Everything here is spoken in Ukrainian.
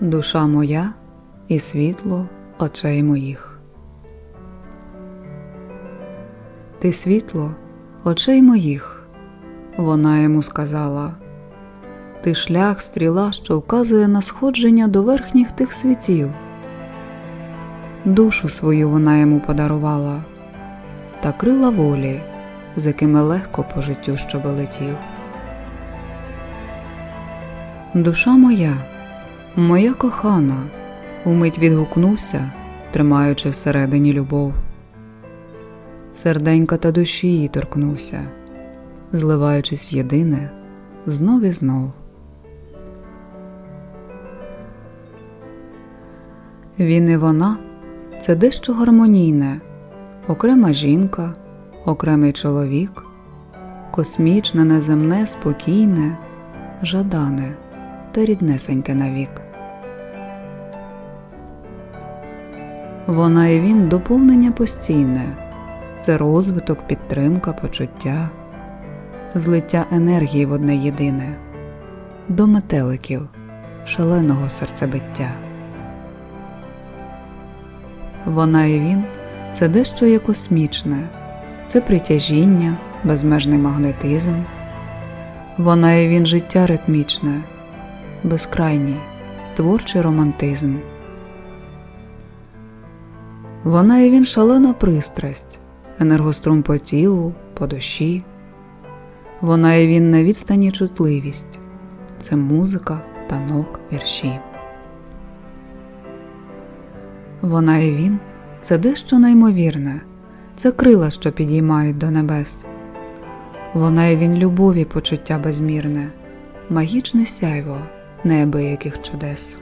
душа моя і світло очей моїх. Ти світло очей моїх, вона йому сказала. Ти шлях, стріла, що вказує на сходження до верхніх тих світів. Душу свою вона йому подарувала, та крила волі, з якими легко по життю щоб летів. Душа моя, моя кохана, умить відгукнувся, тримаючи всередині любов. Серденька та душі її торкнувся, зливаючись в єдине знов і знов. Він і вона це дещо гармонійне, окрема жінка, окремий чоловік, космічне, неземне, спокійне, жадане та ріднесеньке навік. Вона і він доповнення постійне, це розвиток, підтримка, почуття, злиття енергії в одне єдине, до метеликів, шаленого серцебиття. Вона і він це дещо є космічне, це притяжіння, безмежний магнетизм. Вона і він життя ритмічне, безкрайній, творчий романтизм. Вона і він шалена пристрасть, енергострум по тілу, по душі. Вона і він на відстані чутливість, це музика, танок, вірші. Вона і він це дещо неймовірне, це крила, що підіймають до небес. Вона і він любові почуття безмірне, магічне сяйво неабияких чудес.